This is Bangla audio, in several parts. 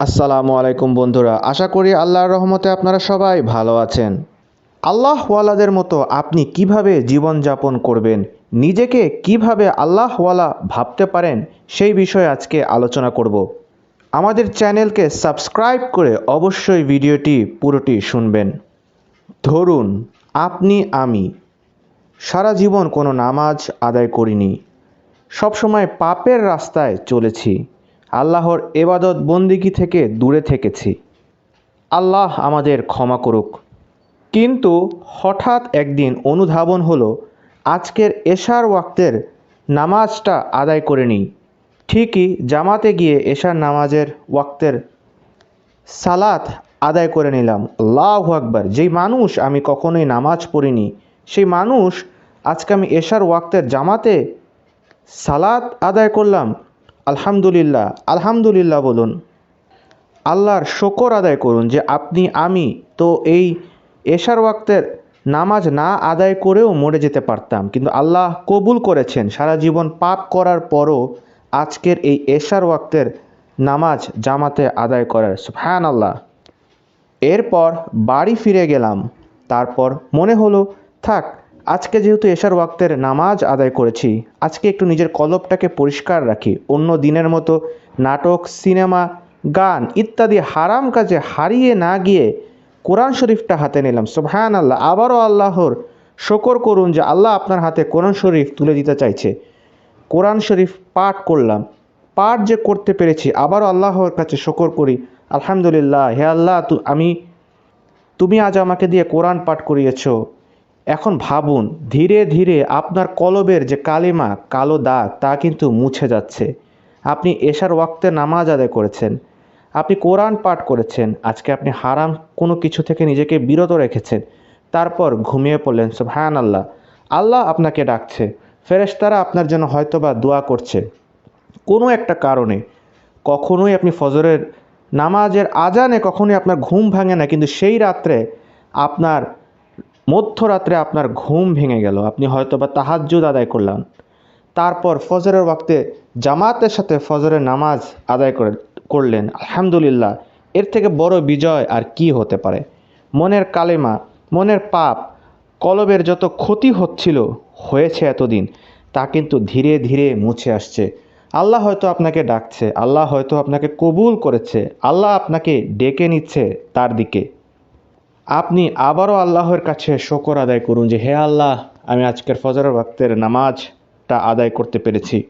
আসসালামু আলাইকুম বন্ধুরা, আশা করি আল্লাহর রহমতে আপনারা সবাই ভালো আছেন। আল্লাহওয়ালাদের মতো আপনি কীভাবে জীবনযাপন করবেন, নিজেকে কীভাবে আল্লাহওয়ালা ভাবতে পারেন, সেই বিষয়ে আজকে আলোচনা করব। আমাদের চ্যানেলকে সাবস্ক্রাইব করে অবশ্যই ভিডিওটি পুরোটি শুনবেন। ধরুন, আপনি, আমি, সারা জীবন কোনো নামাজ আদায় করিনি, সবসময় পাপের রাস্তায় চলেছি। আল্লাহর এবাদত বন্দিগি থেকে দূরে থেকেছি? আল্লাহ আমাদের ক্ষমা করুক। কিন্তু হঠাৎ একদিন অনুধাবন হলো, আজকের এশার ওয়াক্তের নামাজটা আদায় করে নিই। ঠিকই জামাতে গিয়ে এশার নামাজের ওয়াক্তের সালাত আদায় করে নিলাম। আল্লাহ আকবার, যেই মানুষ আমি কখনোই নামাজ পড়িনি, সেই মানুষ আজকে আমি এশার ওয়াক্তের জামাতে সালাত আদায় করলাম। আলহামদুলিল্লাহ আলহামদুলিল্লাহ বলুন। আল্লাহর শকর আদায় করুন যে আপনি, আমি তো এই এশার ওয়াক্তের নামাজ না আদায় করেও মরে যেতে পারতাম। কিন্তু আল্লাহ কবুল করেছেন। সারা জীবন পাপ করার পরও আজকের এই এশার ওয়াক্তের নামাজ জামাতে আদায় করার। হ্যান আল্লাহ এরপর বাড়ি ফিরে গেলাম। তারপর মনে হলো, থাক আজকে যেহেতু এশার ওয়াক্তের নামাজ আদায় করেছি, আজকে একটু নিজের কলবটাকে পরিষ্কার রাখি। অন্য দিনের মতো নাটক, সিনেমা, গান ইত্যাদি হারাম কাজে হারিয়ে না গিয়ে কোরআন শরীফটা হাতে নিলাম। সোহান আল্লাহ আবারও আল্লাহর শকর করুন যে আল্লাহ আপনার হাতে কোরআন শরীফ তুলে দিতে চাইছে। কোরআন শরীফ পাঠ করলাম। পাঠ যে করতে পেরেছি, আবারও আল্লাহর কাছে শকর করি। আলহামদুলিল্লাহ, হে আল্লাহ আমি তুমি আজ আমাকে দিয়ে কোরআন পাঠ করিয়েছ। এখন ভাবুন, ধীরে ধীরে আপনার কলবের যে কালিমা, কালো দাগ, তা কিন্তু মুছে যাচ্ছে। আপনি এশার ওয়াক্তে নামাজ আদায় করেছেন। আপনি কোরআন পাঠ করেছেন। আজকে আপনি হারাম কোনো কিছু থেকে নিজেকে বিরত রেখেছেন। তারপর ঘুমিয়ে পড়লেন সব হ্যান আল্লাহ আল্লাহ আপনাকে ডাকছে। ফেরেশতারা আপনার জন্য হয়তোবা দোয়া করছে। কোনো একটা কারণে। কখনোই আপনি ফজরের নামাজের আজানে কখনোই আপনার ঘুম ভাঙে না, কিন্তু সেই রাত্রে আপনার মধ্যরাত্রে আপনার ঘুম ভেঙে গেল। আপনি হয়তো বা তাহাজ্জুদ আদায় করলেন। তারপর ফজরের ওয়াক্তে জামাতের সাথে ফজরের নামাজ আদায় করে করলেন। আলহামদুলিল্লাহ, এর থেকে বড় বিজয় আর কি হতে পারে? মনের কালেমা, মনের পাপ, কলবের যত ক্ষতি হচ্ছিল, হয়েছে এতদিন, তা কিন্তু ধীরে ধীরে মুছে আসছে। আল্লাহ হয়তো আপনাকে ডাকছে, আল্লাহ হয়তো আপনাকে কবুল করেছে, আল্লাহ আপনাকে ডেকে নিচ্ছে তার দিকে। আপনি আবারও আল্লাহর কাছে শকর আদায় করুন যে, হে আল্লাহ, আমি আজকের ফজরের ওয়াক্তের নামাজটা আদায় করতে পেরেছি।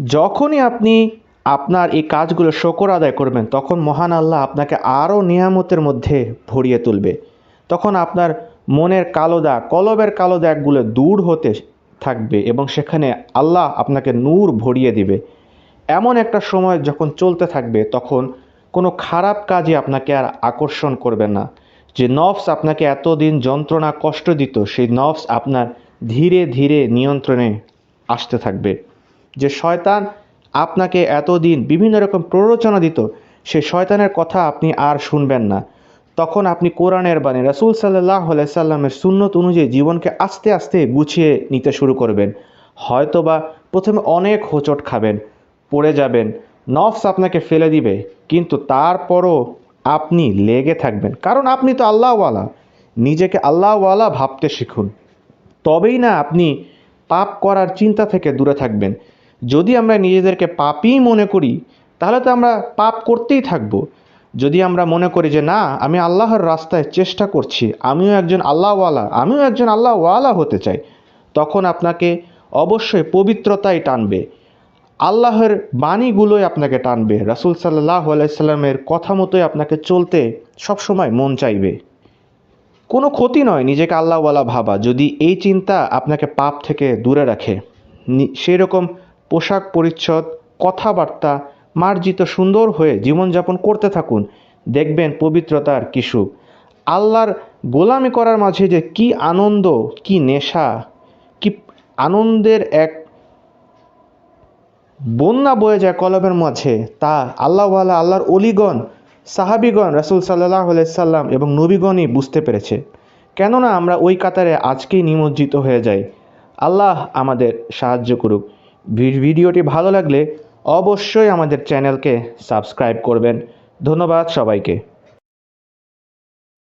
যখনই আপনি আপনার এই কাজগুলো শকর আদায় করবেন, তখন মহান আল্লাহ আপনাকে আরও নিয়ামতের মধ্যে ভরিয়ে তুলবে। তখন আপনার মনের কালো দাগ, কলবের কালো দাগগুলো দূর হতে থাকবে এবং সেখানে আল্লাহ আপনাকে নূর ভরিয়ে দিবে। এমন একটা সময় যখন চলতে থাকবে, তখন কোনো খারাপ কাজই আপনাকে আর আকর্ষণ করবে না। যে নফস আপনাকে এতদিন যন্ত্রণা, কষ্ট দিত, সেই নফস আপনার ধীরে ধীরে নিয়ন্ত্রণে আসতে থাকবে। যে শয়তান আপনাকে এতদিন বিভিন্ন রকম প্ররোচনা দিত, সে শয়তানের কথা আপনি আর শুনবেন না। তখন আপনি কোরআনের বাণী, রাসুল সাল্লাহ সাল্লামের সুন্নত অনুযায়ী জীবনকে আস্তে আস্তে গুছিয়ে নিতে শুরু করবেন। হয়তোবা প্রথমে অনেক হোঁচট খাবেন, পড়ে যাবেন, নফস আপনাকে ফেলে দিবে, কিন্তু তারপরও আপনি লেগে থাকবেন। কারণ আপনি তো আল্লাহওয়ালা। নিজেকে আল্লাহওয়ালা ভাবতে শিখুন। তবেই না আপনি পাপ করার চিন্তা থেকে দূরে থাকবেন। যদি আমরা নিজেদেরকে পাপই মনে করি, তাহলে তো আমরা পাপ করতেই থাকব। যদি আমরা মনে করি যে, না, আমি আল্লাহর রাস্তায় চেষ্টা করছি, আমিও একজন আল্লাহওয়ালা, আমিও একজন আল্লাহওয়ালা হতে চাই, তখন আপনাকে অবশ্যই পবিত্রতাই টানবে। আল্লাহর বাণীগুলোই আপনাকে টানবে। রাসুল সাল্লাহ আলাইসাল্লামের কথা মতোই আপনাকে চলতে সবসময় মন চাইবে। কোনো ক্ষতি নয়, নিজেকে আল্লাহওয়ালা ভাবা। যদি এই চিন্তা আপনাকে পাপ থেকে দূরে রাখে সেই রকম পোশাক পরিচ্ছদ, কথাবার্তা, মার্জিত সুন্দর হয়ে জীবনযাপন করতে থাকুন, দেখবেন পবিত্রতার কিছু আল্লাহর গোলামি করার মাঝে যে কি আনন্দ, কি নেশা, কি আনন্দের এক বন্যা বয়ে যায় কলবের মাঝে, তা আল্লাহওয়ালা আল্লাহর অলিগণ, সাহাবিগণ রাসুল সাল্লাহ সাল্লাম এবং নবীগণই বুঝতে পেরেছে। কেননা আমরা ওই কাতারে আজকেই নিমজ্জিত হয়ে যাই। আল্লাহ আমাদের সাহায্য করুক। ভিডিওটি ভালো লাগলে অবশ্যই আমাদের চ্যানেলকে সাবস্ক্রাইব করবেন। ধন্যবাদ সবাইকে।